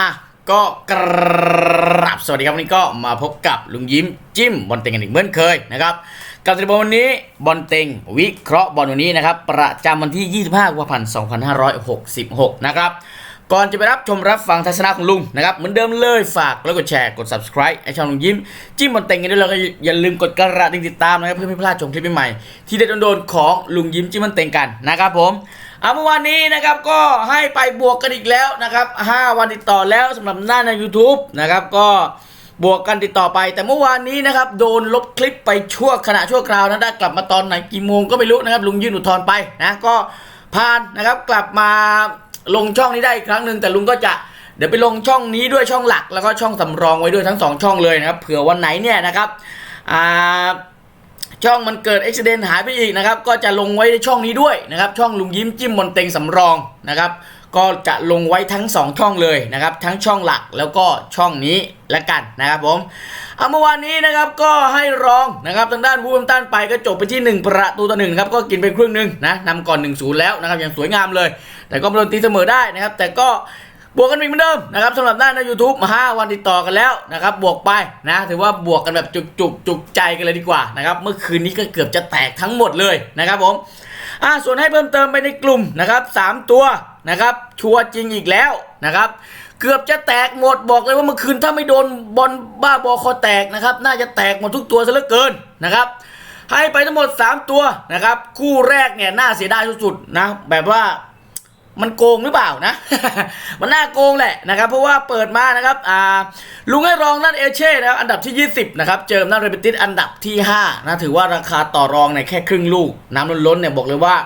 อะก็กราบสวัสดีครับวันนี้ก็มาพบกับลุงยิ้มจิ้มบอลเต็งกันอีกเหมือนเคยนะครับกับสิบวันนี้บอลเต็งวิเคราะห์บอลวันนี้นะครับ ประจำวันที่ 25กุมภาพันธ์2566 นะครับ ก่อนจะไปรับชมรับฟังทัศนะของลุงนะครับ เหมือนเดิมเลยฝากแล้วกดแชร์กด subscribe ให้ช่องลุงยิ้ม จิ้มบอลเต็งกันด้วยแล้วก็อย่าลืมกดกระดิ่งติดตามนะครับเพื่อไม่พลาดชมคลิปใหม่ๆที่เด็ดโดนๆของลุงยิ้มจิ้มบอลเต็งกันนะครับผม เอาเมื่อวานนี้นะครับก็ให้ไปบวกกันอีกแล้วนะครับ5วันติดต่อแล้วสำหรับหน้าใน YouTube นะครับก็บวกกันติดต่อไป แต่เมื่อวานนี้นะครับโดนลบคลิปไปชั่วขณะชั่วคราวนะได้กลับมาตอนไหนกี่โมงก็ไม่รู้นะครับลุงยื่นอุทธรณ์ไปนะก็ผ่านนะครับกลับมาลงช่องนี้ได้อีกครั้งหนึ่งแต่ลุงก็จะเดี๋ยวไปลงช่องนี้ด้วยช่องหลัก แล้วก็ช่องสำรองไว้ด้วยทั้งสองช่องเลยนะครับเผื่อวันไหนเนี่ยนะครับอ่า ช่องมันเกิดอุบิเหตุหายไปอีกนะครับก็จะลงไว้ในช่องนี้ด้วยนะครับช่องลุงยิ้มจิ้มบนเต็งสำรองนะครับก็จะลงไว้ทั้ง 2 ช่องเลยนะครับทั้งช่องหลักแล้วก็ช่องนี้ละกันนะครับผมเอาเมื่อวานนี้นะครับก็ให้รองนะครับทางด้านวูฟตันไปก็จบไปที่ 1 ประตูต่อหนึ่งครับก็กินไปครึ่งหนึ่งนะนำก่อน1-0แล้วนะครับอย่างสวยงามเลย แต่ก็โดนตีเสมอได้นะครับแต่ก็ บวกกันอีกเหมือนเดิมนะครับสำหรับด้าใน YouTube มา5วันติดต่อกันแล้วนะครับบวกไปนะถือว่าบวกกันแบบจุกจุกจุกใจกันเลยดีกว่านะครับเมื่อคืนนี้ก็เกือบจะแตกทั้งหมดเลยนะครับผมอ่าส่วนให้เพิ่มเติมไปในกลุ่มนะครับ3ตัวนะครับชัวร์จริงอีกแล้วนะครับเกือบจะแตกหมดบอกเลยว่าเมื่อคืนถ้าไม่โดนบอลบ้าบอคอแตกนะครับน่าจะแตกหมดทุกตัวซะเหลือเกินนะครับให้ไปทั้งหมด 3 ตัวนะครับคู่แรกเนี่ยน่าเสียดายสุดๆนะแบบว่า มันโกงหรือเปล่านะ มันน่าโกงแหละนะครับ เพราะว่าเปิดมานะครับอ่าลุงให้รองนั่นเอเช่นะครับอันดับที่ 20นะครับเจอนั่นเรเบติสอันดับที่5นะถือว่าราคาต่อรองเนี่ยแค่ครึ่งลูก น้ำล้นๆเนี่ยบอกเลยว่า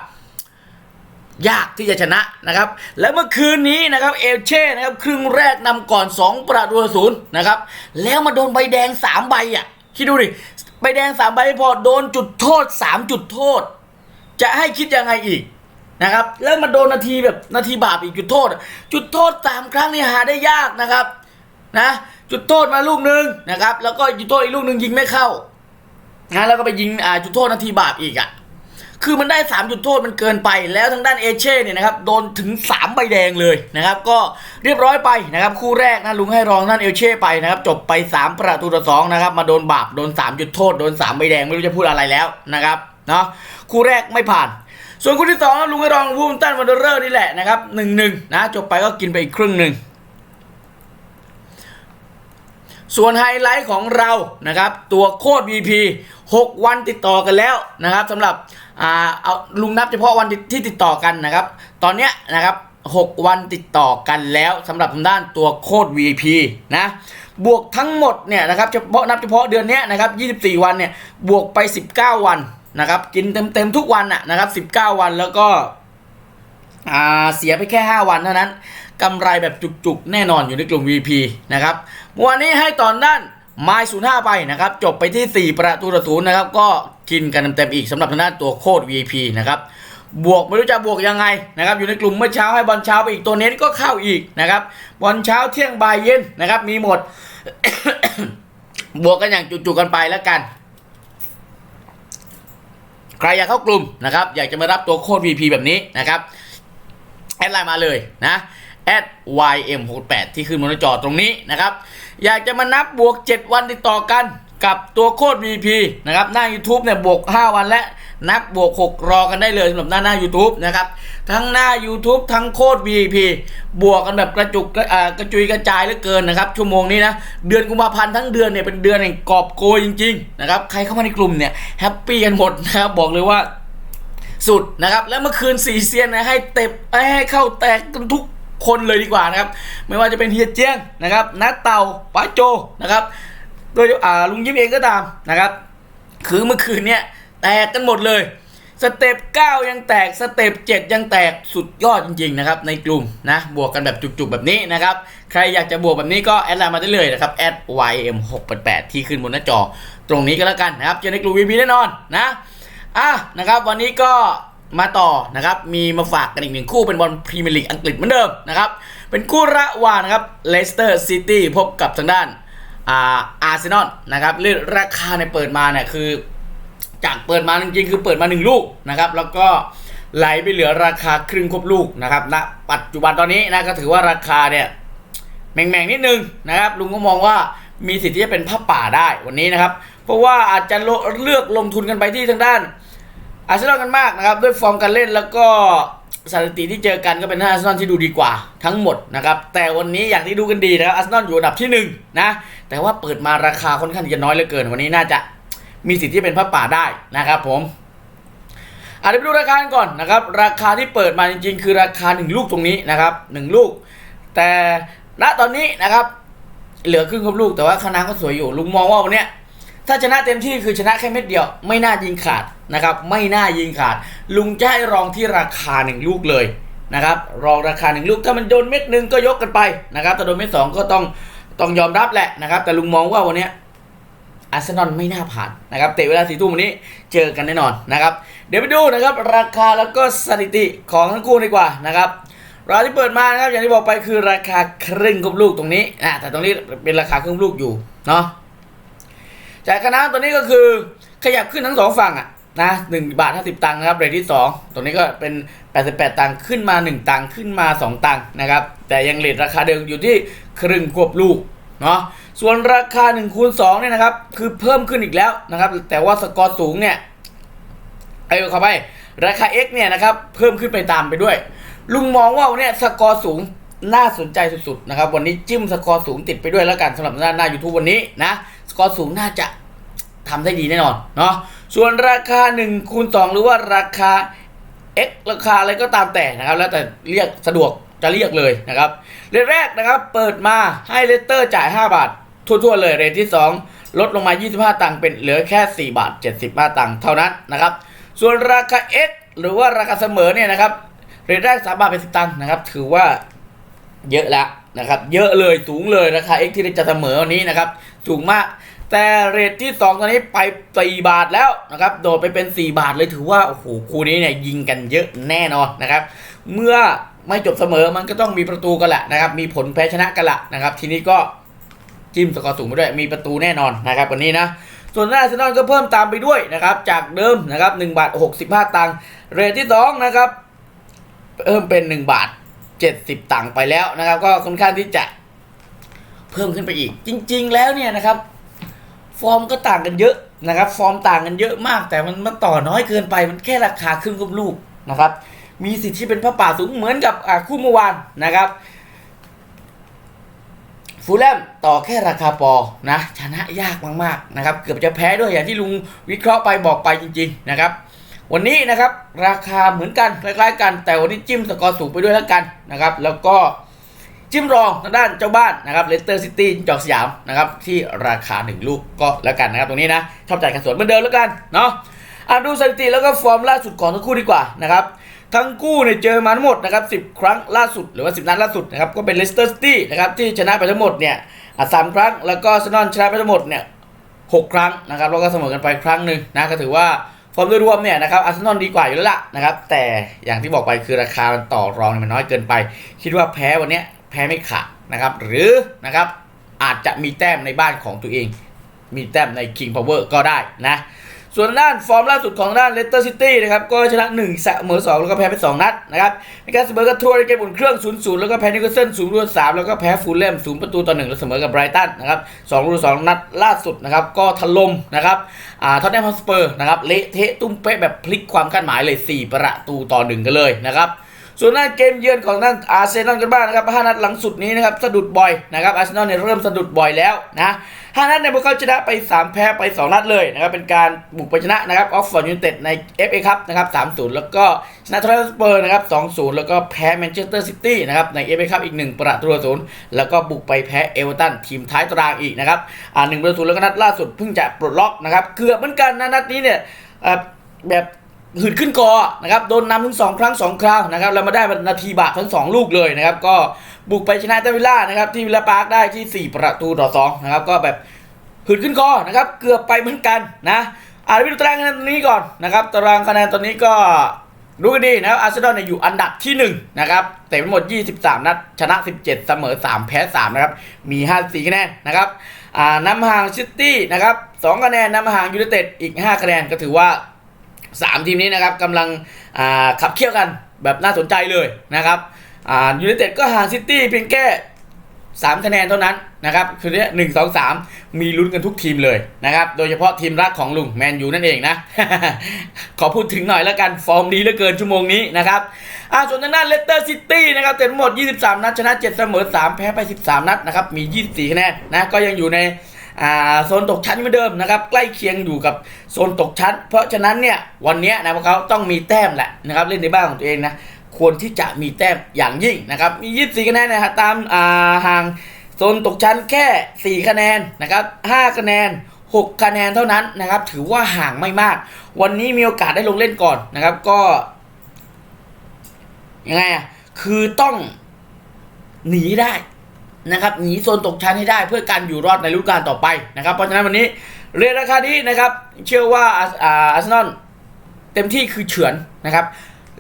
ยากที่จะชนะนะครับ และเมื่อคืนนี้นะครับเอเช่นะครับครึ่งแรกนำก่อน 2 ประตูศูนย์นะครับ แล้วมาโดนใบแดง 3 ใบอะคิดดูดิใบแดง 3 ใบพอโดนจุดโทษ 3 จุดโทษ จะให้คิดยังไงอีก นะครับ แล้วมาโดนนาทีแบบนาทีบาปอีกจุดโทษ จุดโทษสามครั้งนี่หาได้ยากนะครับนะจุดโทษมาลูกหนึ่งนะครับ แล้วก็จุดโทษอีกลูกหนึ่งยิงไม่เข้านะแล้วก็ไปยิงอ่าจุดโทษนาทีบาปอีกอะคือมันได้ 3 จุดโทษมันเกินไป แล้วทางด้านเอเช่เนี่ยนะครับโดนถึง 3 ใบแดงเลยนะครับ ก็เรียบร้อยไปนะครับ คู่แรกนะลุงให้รองท่านเอเช่ไปนะครับ จบไป 3 ประตูต่อสองนะครับ มาโดนบาปโดน 3 จุดโทษ โดน 3 ใบแดงไม่รู้จะพูดอะไรแล้วนะครับเนาะคู่แรกไม่ผ่าน ส่วนคู่ที่สองนะลุงให้รองวูมตันวันเดอร์เรสนี่แหละนะครับหนึ่งหนึ่งนะจบไปก็กินไปอีกครึ่งหนึ่งส่วนไฮไลท์ของเรานะครับ ตัวโคตร VP 6 วันติดต่อกันแล้วนะครับสำหรับอ่าเอาลุงนับเฉพาะวันที่ติดต่อกันนะครับ ตอนเนี้ยนะครับ 6 วันติดต่อกันแล้วสำหรับทางด้านตัวโคตร VP นะบวกทั้งหมดเนี่ยนะครับเฉพาะนับเฉพาะเดือนนี้นะครับ 24 วันเนี่ยบวกไป 19 วัน นะครับกินเต็มๆทุกวันอะนะครับ 19 วันแล้วก็เสียไปแค่ 5 วันเท่านั้นกำไรแบบจุกๆ แน่นอนอยู่ในกลุ่ม VP นะครับเมื่อวันนี้ให้ตอนด้านไม้ศูนย์ห้าไปนะครับ จบไปที่ 4 ประตูต่อศูนย์นะครับ ก็กินกันเต็มๆอีกสำหรับทางด้านตัวโคตร VP นะครับบวกไม่รู้จะบวกยังไงนะครับอยู่ในกลุ่มเมื่อเช้าให้บอลเช้าไปอีกตัวเน้นก็เข้าอีกนะครับบอลเช้าเที่ยงบ่ายเย็นนะครับมีหมด บวกกันอย่างจุกๆกันไปแล้วกัน ใครอยากเข้ากลุ่มนะครับ อยากจะมารับตัวโค้ด VP แบบนี้นะครับ แอดไลน์มาเลยนะแอด ym68 ที่ขึ้นบนหน้าจอตรงนี้นะครับ อยากจะมานับบวก 7 วันติดต่อกันกับตัวโค้ด VP นะครับ หน้า YouTube เนี่ยบวก 5 วันและ นับบวก 6 รอกันได้เลยสำหรับหน้าหน้า YouTube นะครับ ทั้งหน้า YouTube ทั้งโค้ด VP บวกกันแบบกระจุกกระกระจุยกระจายเหลือเกินนะครับ ชั่วโมงนี้นะ เดือนกุมภาพันธ์ทั้งเดือนเนี่ยเป็นเดือนแห่งกอบโกยจริงๆนะครับใครเข้ามาในกลุ่มเนี่ยแฮปปี้กันหมดนะครับบอกเลยว่าสุดนะครับ แล้วเมื่อคืนสีเซียนนะให้เต็บให้เข้าแตกกันทุกคนเลยดีกว่านะครับ ไม่ว่าจะเป็นเฮียเจียงนะครับนัดเต่าป้าโจนะครับโดยลุงยิ้มเองก็ตามนะครับ คือเมื่อคืนเนี่ย แตกกันหมดเลย สเต็ป9ยังแตก สเต็ป7ยังแตกสุดยอดจริงๆนะครับในกลุ่มนะ บวกกันแบบจุกๆแบบนี้นะครับ ใครอยากจะบวกแบบนี้ก็แอดไลน์มาได้เลยนะครับแอด ym688 ที่ขึ้นบนหน้าจอ ตรงนี้ก็แล้วกันนะครับ เจอในกลุ่ม VP แน่นอนนะอะนะครับวันนี้ก็มาต่อนะครับ มีมาฝากกันอีกหนึ่งคู่เป็นบอลพรีเมียร์ลีกอังกฤษเหมือนเดิมนะครับ เป็นคู่ระหว่างนะครับเลสเตอร์ซิตี้พบกับทางด้านอาร์เซนอลนะครับเรื่องราคาในเปิดมาเนี่ยคือ จากเปิดมาจริงๆคือเปิดมาหนึ่งลูกนะครับ แล้วก็ไหลไปเหลือราคาครึ่งครบลูกนะครับณปัจจุบันตอนนี้นะก็ถือว่าราคาเนี่ยแม่งๆนิดนึงนะครับลุงก็มองว่ามีสิทธิ์ที่จะเป็นผ้าป่าได้วันนี้นะครับ เพราะว่าอาจจะเลือกลงทุนกันไปที่ทางด้าน อาร์เซนอลกันมากนะครับ ด้วยฟอร์มการเล่นแล้วก็สถิติที่เจอกันก็เป็นอาร์เซนอลที่ดูดีกว่าทั้งหมดนะครับ แต่วันนี้อย่างที่ดูกันดีนะครับอาร์เซนอลอยู่อันดับที่หนึ่งนะแต่ว่าเปิดมาราคาค่อนข้างจะน้อยเหลือเกิน วันนี้น่าจะ มีสิทธิ์ที่เป็นผ้าป่าได้นะครับผมอาจจะไปดูราคากันก่อนนะครับ ราคาที่เปิดมาจริงๆ คือราคา 1 ลูกตรงนี้นะครับ 1 ลูก แต่ณตอนนี้นะครับ เหลือครึ่งครบลูกแต่ว่าคณะก็สวยอยู่ ลุงมองว่าวันนี้ถ้าชนะเต็มที่คือชนะแค่เม็ดเดียว ไม่น่ายิงขาดนะครับ ไม่น่ายิงขาด ลุงจะให้รองที่ราคาหนึ่งลูกเลยนะครับ รองราคาหนึ่งลูกถ้ามันโดนเม็ดหนึ่งก็ยกกันไปนะครับถ้าโดนเม็ดสองก็ต้องต้องยอมรับแหละนะครับ แต่ลุงมองว่าวันนี้ อาร์เซนอลไม่น่าผ่านนะครับเตะเวลาสี่ทุ่มวันนี้เจอกันแน่นอนนะครับ เดี๋ยวไปดูนะครับ ราคาแล้วก็สถิติของทั้งคู่ดีกว่านะครับราคาที่เปิดมานะครับอย่างที่บอกไปคือราคาครึ่งครบลูกตรงนี้นะแต่ตรงนี้เป็นราคาครึ่งลูกอยู่เนาะจายคณะตัวนี้ก็คือขยับขึ้นทั้งสองฝั่งอะนะหนึ่งบาทห้าสิบตังค์นะครับเรทที่สองตรงนี้ก็เป็นแปดสิบแปดตังค์ขึ้นมาหนึ่งตังค์ขึ้นมาสองตังค์นะครับแต่ยังเรทราคาเดิมอยู่ที่ครึ่งควบลูก เนาะส่วนราคา1คูณ2เนี่ยนะครับ คือเพิ่มขึ้นอีกแล้วนะครับ แต่ว่าสกอร์สูงเนี่ยไอ้เข้าไปราคา X เนี่ยนะครับ เพิ่มขึ้นไปตามไปด้วย ลุงมองว่าวันเนี้ยสกอร์สูงน่าสนใจสุดๆนะครับ วันนี้จิ้มสกอร์สูงติดไปด้วยแล้วกันสำหรับหน้าหน้า YouTube วันนี้นะ สกอร์สูงน่าจะทำได้ดีแน่นอนเนาะส่วนราคา1คูณ2หรือว่าราคา X ราคาอะไรก็ตามแต่นะครับ แล้วแต่เรียกสะดวก จะเรียกเลยนะครับเรทแรกนะครับเปิดมาให้เลสเตอร์จ่าย 5 บาททั่วๆเลยเรทที่ 2 ลดลงมา 25 ตังค์เป็นเหลือแค่ 4 บาท 75 ตังค์เท่านั้นนะครับส่วนราคา X หรือว่าราคาเสมอเนี่ยนะครับเรทแรก 3 บาทเป็น10ตังค์นะครับถือว่าเยอะแล้วนะครับเยอะเลยสูงเลยราคา X ที่จะเสมอวันนี้นะครับสูงมากแต่เรทที่ 2 ตอนนี้ไป 4 บาทแล้วนะครับโดดไปเป็น 4 บาทเลยถือว่า โอ้โห คู่นี้เนี่ยยิงกันเยอะแน่นอนนะครับ เมื่อ ไม่จบเสมอมันก็ต้องมีประตูกันแหละนะครับ มีผลแพ้ชนะกันละนะครับ ทีนี้ก็จิ้มสกอร์สูงไปด้วยมีประตูแน่นอนนะครับวันนี้นะส่วนหน้าอาร์เซนอลก็เพิ่มตามไปด้วยนะครับ จากเดิมนะครับ1บาท65 ตังค์เรทที่2นะครับเพิ่มเป็น 1 บาท 70 ตังค์ไปแล้วนะครับ ก็ค่อนข้างที่จะเพิ่มขึ้นไปอีก จริง ๆ แล้วเนี่ยนะครับ ฟอร์มก็ต่างกันเยอะนะครับ ฟอร์มต่างกันเยอะมาก แต่มันมันต่อน้อยเกินไปมันแค่ราคาครึ่งกับลูกนะครับ มีสิทธิ์ที่เป็นพระป่าสูงเหมือนกับคู่เมื่อวานนะครับฟูลแลมต่อแค่ราคาปอนะชนะยากมากๆนะครับ เกือบจะแพ้ด้วยอย่างที่ลุงวิเคราะห์ไปบอกไปจริง ๆนะครับ วันนี้นะครับราคาเหมือนกันคล้ายๆกัน แต่วันนี้จิ้มสกอร์สูงไปด้วยแล้วกันนะครับ แล้วก็จิ้มรองทางด้านเจ้าบ้านนะครับเลสเตอร์ซิตี้จอกสยามนะครับที่ราคา 1 ลูกก็แล้วกันนะครับ ตรงนี้นะชอบจ่ายกันสวนเหมือนเดิมแล้วกันเนาะอะดูสถิติแล้วก็ฟอร์มล่าสุดของทั้งคู่ดีกว่านะครับ ทั้งคู่เนี่ยเจอมาทั้งหมดนะครับ 10 ครั้งล่าสุดหรือว่า 10 นัดล่าสุดนะครับก็เป็นเลสเตอร์ซิตี้นะครับที่ชนะไปทั้งหมดเนี่ยสามครั้งแล้วก็อาร์เซนอลชนะไปทั้งหมดเนี่ยหกครั้งนะครับแล้วก็เสมอกันไปครั้งหนึ่งนะก็ถือว่าฟอร์มโดยรวมเนี่ยนะครับอาร์เซนอลดีกว่าอยู่แล้วล่ะนะครับแต่อย่างที่บอกไปคือราคามันต่อรองมันน้อยเกินไป คิดว่าแพ้วันนี้แพ้ไม่ขาดนะครับหรือนะครับอาจจะมีแต้มในบ้านของตัวเอง มีแต้มใน King Power ก็ได้นะ ส่วนด้านฟอร์มล่าสุดของด้านเลสเตอร์ซิตี้นะครับก็ชนะ1เสมอ2แล้วก็แพ้ไป 2 นัดนะครับในการเสมอกับทัวร์ในเกมอุ่นเครื่อง 0-0 แล้วก็แพ้นิวคาสเซิล0รุ่น3แล้วก็แพ้ฟูลแลม0ประตูต่อ1แล้วเสมอกับไบรตันนะครับ2รุ่น2นัดล่าสุดนะครับก็ถล่มนะครับอ่าท็อตแนมฮอสเปอร์นะครับเละเทะตุ้มเป๊ะแบบพลิกความคาดหมายเลย 4 ประตูต่อ 1 กันเลยนะครับ ส่วนหน้าเกมเยือนของนั่นอาร์เซนอลกันบ้างนะครับห้านัดหลังสุดนี้นะครับสะดุดบ่อยนะครับอาร์เซนอลเนี่ยเริ่มสะดุดบ่อยแล้วนะห้านัดเนี่ยพวกเขาชนะไป 3 แพ้ไป 2 นัดเลยนะครับเป็นการบุกไปชนะนะครับออฟฟอร์ดยูไนเต็ดใน FA คัพนะครับ3-0แล้วก็ชนะทรัสเปอร์นะครับ2-0แล้วก็แพ้แมนเชสเตอร์ซิตี้นะครับใน FA คัพอีก 1 ประตูศูนย์แล้วก็บุกไปแพ้เอเวอร์ตันทีมท้ายตารางอีกนะครับอ่าหนึ่งประตูแล้วก็นัดล่าสุดเพิ่งจะปลดล็อกนะครับเกือบเหมือนกันนะนัดนี้เนี่ยแบบ หืดขึ้นกอนะครับโดนนำถึง2ครั้ง2คราวนะครับแล้วมาได้นาทีบาททั้ง2ลูกเลยนะครับ ก็บุกไปชนะเตวิล่านะครับ ที่วิลล่าปาร์คได้ที่ 4 ประตูต่อ2นะครับ ก็แบบหืดขึ้นคอนะครับ เกือบไปเหมือนกันนะอ่านไปดูตารางคะแนนตรงนี้ก่อนนะครับ ตารางคะแนนตอนนี้ก็รู้กันดีนะครับอาร์เซนอลเนี่ยอยู่อันดับที่1นะครับเตะไปหมด 23 นัด ชนะ 17 เสมอ 3 แพ้ 3 นะครับ มี 54 คะแนนนะครับอ่านำห่างซิตี้นะครับ2คะแนนนำห่างยูไนเต็ดอีก 5 คะแนนก็ถือว่า สามทีมนี้นะครับกำลังขับเคี่ยวกันแบบน่าสนใจเลยนะครับยูไนเต็ดก็ห่างซิตี้เพียงแค่3คะแนนเท่านั้นนะครับคือเนี้ยหนึ่งสองสามมีลุ้นกันทุกทีมเลยนะครับ โดยเฉพาะทีมรักของลุงแมนยูนั่นเองนะ ขอพูดถึงหน่อยแล้วกัน ฟอร์มดีเหลือเกินชั่วโมงนี้นะครับอ่าส่วนทางด้านเลสเตอร์ซิตี้นะครับเต็มหมด 23 นัดชนะ 7 เสมอ 3 แพ้ไป 13 นัดนะครับ มี 24 คะแนนนะ ก็ยังอยู่ใน โซนตกชั้นเหมือนเดิมนะครับใกล้เคียงอยู่กับโซนตกชั้น เพราะฉะนั้นเนี่ยวันนี้นะพวกเขาต้องมีแต้มแหละนะครับเล่นในบ้านของตัวเองนะควรที่จะมีแต้มอย่างยิ่งนะครับมี 24 คะแนนนะฮะตามาห่างโซนตกชั้นแค่ 4 คะแนนนะครับ 5 คะแนน 6 คะแนนเท่านั้นนะครับถือว่าห่างไม่มาก วันนี้มีโอกาสได้ลงเล่นก่อนนะครับก็ยังไงอะคือต้องหนีได้ นะครับหนีโซนตกชั้นให้ได้เพื่อการอยู่รอดในฤดูกาลต่อไปนะครับเพราะฉะนั้นวันนี้เรียนราคานี้นะครับเชื่อว่าอาร์เซนอลเต็มที่คือเฉือนนะครับ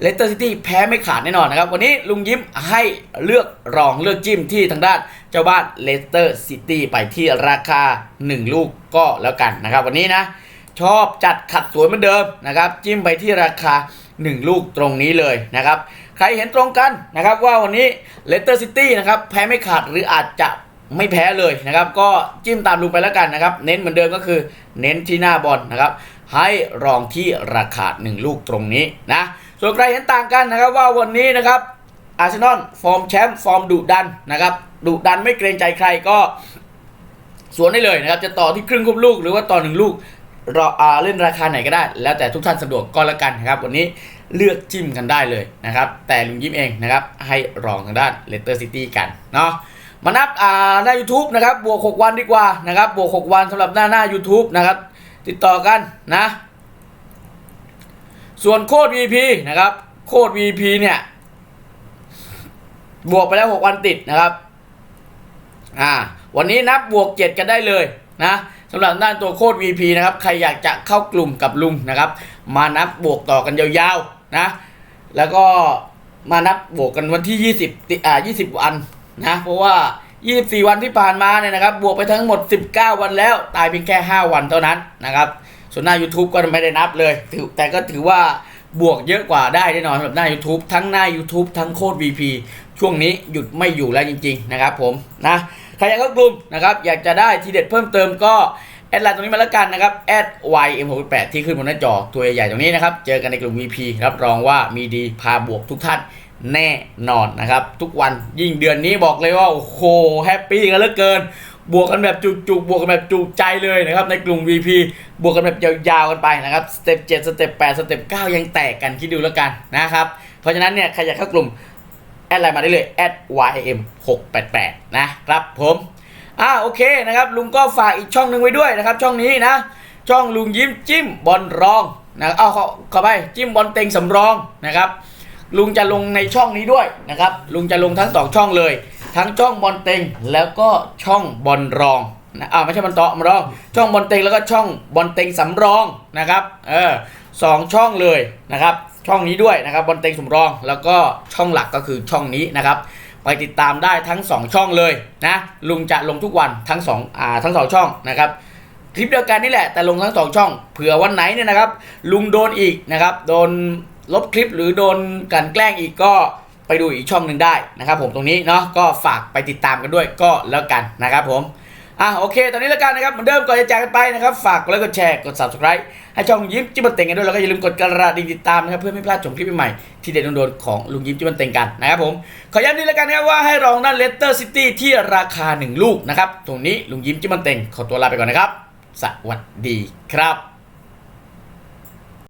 เลสเตอร์ซิตี้แพ้ไม่ขาดแน่นอนนะครับ วันนี้ลุงยิ้มให้เลือกรองเลือกจิ้มที่ทางด้านเจ้าบ้านเลสเตอร์ซิตี้ไปที่ราคา 1 ลูกก็แล้วกันนะครับ วันนี้นะ ชอบจัดขัดสวยเหมือนเดิมนะครับ จิ้มไปที่ราคา 1 ลูกตรงนี้เลยนะครับ ใครเห็นตรงกันนะครับว่าวันนี้เลสเตอร์ซิตี้นะครับแพ้ไม่ขาดหรืออาจจะไม่แพ้เลยนะครับ ก็จิ้มตามลุงไปแล้วกันนะครับ เน้นเหมือนเดิมก็คือเน้นที่หน้าบอลนะครับให้รองที่ราคา 1 ลูกตรงนี้นะส่วนใครเห็นต่างกันนะครับว่าวันนี้นะครับอาร์เซนอลฟอร์มแชมป์ฟอร์มดุดันนะครับดุดันไม่เกรงใจใครก็สวนได้เลยนะครับ จะต่อที่ครึ่งคุบลูกหรือว่าต่อหนึ่งลูก เราเล่นราคาไหนก็ได้ แล้วแต่ทุกท่านสะดวกก็แล้วกันนะครับ วันนี้เลือกจิ้มกันได้เลยนะครับ แต่ลุงยิ้มเองนะครับ ให้รองทางด้านเลสเตอร์ซิตี้กันเนาะมานับอ่าหน้า YouTube นะครับ บวก 6 วันดีกว่านะครับ บวก 6 วันสำหรับหน้าหน้า YouTube นะครับ ติดต่อกันนะ ส่วนโค้ด VP นะครับ โค้ด VP เนี่ย บวกไปแล้ว 6 วันติดนะครับ อ่า วันนี้นับบวก 7 กันได้เลยนะ สำหรับด้านตัวโค้ด VP นะครับ ใครอยากจะเข้ากลุ่มกับลุงนะครับ มานับบวกต่อกันยาวๆนะ แล้วก็มานับบวกกันวันที่ 20ติอ่า20 วันนะ เพราะว่า 24 วันที่ผ่านมาเนี่ยนะครับ บวกไปทั้งหมด 19 วันแล้ว ตายเพียงแค่ 5 วันเท่านั้นนะครับ ส่วนหน้า YouTube ก็ไม่ได้นับเลยถือแต่ก็ถือว่าบวกเยอะกว่าได้แน่นอนสำหรับหน้า YouTube ทั้งหน้า YouTube ทั้งโค้ด VP ช่วงนี้หยุดไม่อยู่แล้วจริง ๆ นะครับผมนะ ใครอยากเข้ากลุ่มนะครับอยากจะได้ทีเด็ดเพิ่มเติมก็แอดไลน์ตรงนี้มาแล้วกันนะครับแอด @ym68 ที่ขึ้นบนหน้าจอตัวใหญ่ๆตรงนี้นะครับ เจอกันในกลุ่ม VP รับรองว่ามีดีพาบวกทุกท่านแน่นอนนะครับ ทุกวันยิ่งเดือนนี้บอกเลยว่า โอ้โหแฮปปี้กันเหลือเกิน บวกกันแบบจุกๆ บวกกันแบบจุกใจเลยนะครับ ในกลุ่ม VP บวกกันแบบยาวๆกันไปนะครับสเต็ป7สเต็ป8สเต็ป9ยังแตกกันคิดดูแล้วกันนะครับ เพราะฉะนั้นเนี่ยใครอยากเข้ากลุ่ม แอดไลน์มาได้เลย @ym688 นะครับผมอ่าโอเคนะครับลุงก็ฝากอีกช่องหนึ่งไว้ด้วยนะครับ ช่องนี้นะ ช่องลุงยิ้มจิ้มบอลรองนะเอาเขาเขาไปจิ้มบอลเต็งสำรองนะครับ ลุงจะลงในช่องนี้ด้วยนะครับ ลุงจะลงทั้งสองช่องเลย ทั้งช่องบอลเต็งแล้วก็ช่องบอลรองนะอ่าไม่ใช่บอลเตาะบอลรอง ช่องบอลเต็งแล้วก็ช่องบอลเต็งสำรองนะครับเออสองช่องเลยนะครับ ช่องนี้ด้วยนะครับบอลเต็งสำรอง แล้วก็ช่องหลักก็คือช่องนี้นะครับ ไปติดตามได้ทั้ง 2 ช่องเลยนะลุงจะลงทุกวันทั้ง2อ่าทั้ง 2 ช่องนะครับคลิปเดียวกันนี่แหละแต่ลงทั้ง2ช่องเผื่อวันไหนเนี่ยนะครับ ลุงโดนอีกนะครับ โดนลบคลิปหรือโดนกันแกล้งอีกก็ไปดูอีกช่องหนึ่งได้นะครับ ผมตรงนี้เนาะก็ฝากไปติดตามกันด้วยก็แล้วกันนะครับผม อะโอเค ตอนนี้แล้วกันนะครับเหมือนเดิมก่อนจะจากกันไปนะครับ ฝากกดไลค์กดแชร์กด subscribe ให้ช่องยิ้มจิ้มบันเต็งกันด้วยแล้วก็อย่าลืมกดกระดิ่งติดตามนะครับเพื่อไม่พลาดชมคลิปใหม่ที่เด็ดโดนๆของลุงยิ้มจิ้มบันเต็งกันนะครับผมขอย้ำนี้แล้วกันนะครับว่าให้รองด้านเลสเตอร์ซิตี้ที่ราคา 1 ลูกนะครับตรงนี้ลุงยิ้มจิ้มบันเต็งขอตัวลาไปก่อนนะครับ สวัสดีครับ